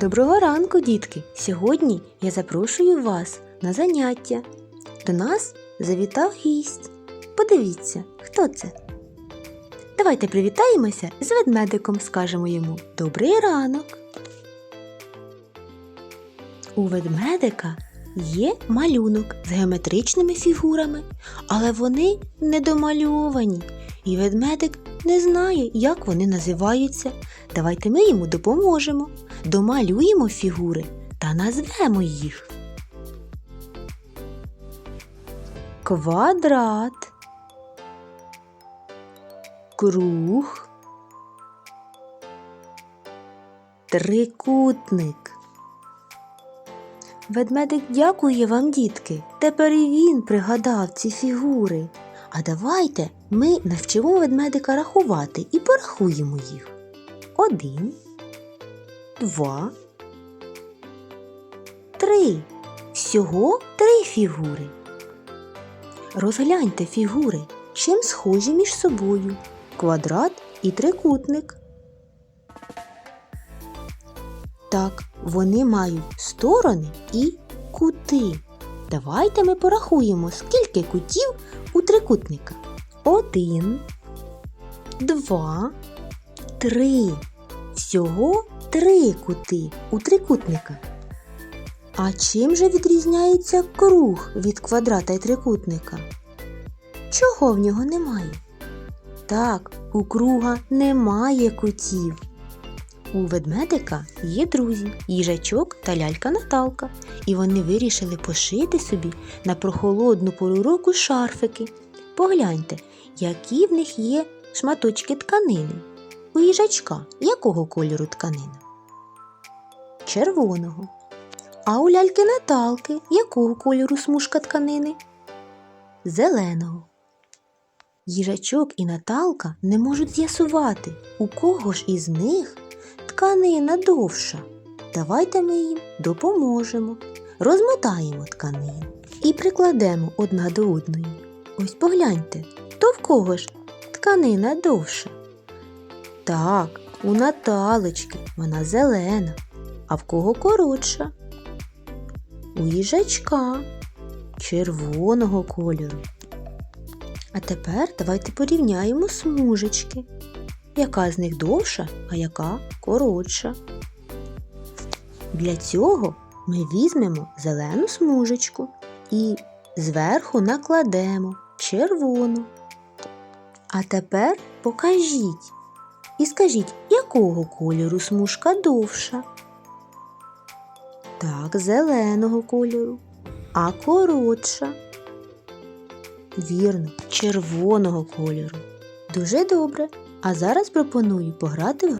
Доброго ранку, дітки! Сьогодні я запрошую вас на заняття. До нас завітав гість. Подивіться, хто це? Давайте привітаємося з ведмедиком, скажемо йому Добрий ранок. У ведмедика є малюнок з геометричними фігурами, але вони недомальовані, і ведмедик не знає, як вони називаються. Давайте ми йому допоможемо. Домалюємо фігури та назвемо їх. Квадрат. Круг. Трикутник. Ведмедик дякує вам, дітки. Тепер і він пригадав ці фігури. А давайте ми навчимо ведмедика рахувати і порахуємо їх. Один, два, три. Всього три фігури. Розгляньте фігури, чим схожі між собою квадрат і трикутник. Так, вони мають сторони і кути. Давайте ми порахуємо, скільки кутів у трикутника. Один, два, три. Всього три кути у трикутника. А чим же відрізняється круг від квадрата і трикутника? Чого в нього немає? Так, у круга немає кутів. У ведмедика є друзі, їжачок та лялька Наталка, і вони вирішили пошити собі на прохолодну пору року шарфики. Погляньте, які в них є шматочки тканини. У їжачка якого кольору тканина? Червоного. А у ляльки Наталки якого кольору смужка тканини? Зеленого. Їжачок і Наталка не можуть з'ясувати, у кого ж із них тканина довша. Давайте ми їм допоможемо. Розмотаємо тканину і прикладемо одна до одної. Ось погляньте, то в кого ж тканина довша? Так, у Наталочки вона зелена, а в кого коротша? У їжачка червоного кольору. А тепер давайте порівняємо смужечки. Яка з них довша, а яка коротша. Для цього ми візьмемо зелену смужечку і зверху накладемо червону. А тепер покажіть і скажіть, якого кольору смужка довша? Так, зеленого кольору, а коротша. Вірно, червоного кольору. Дуже добре. А зараз пропоную пограти в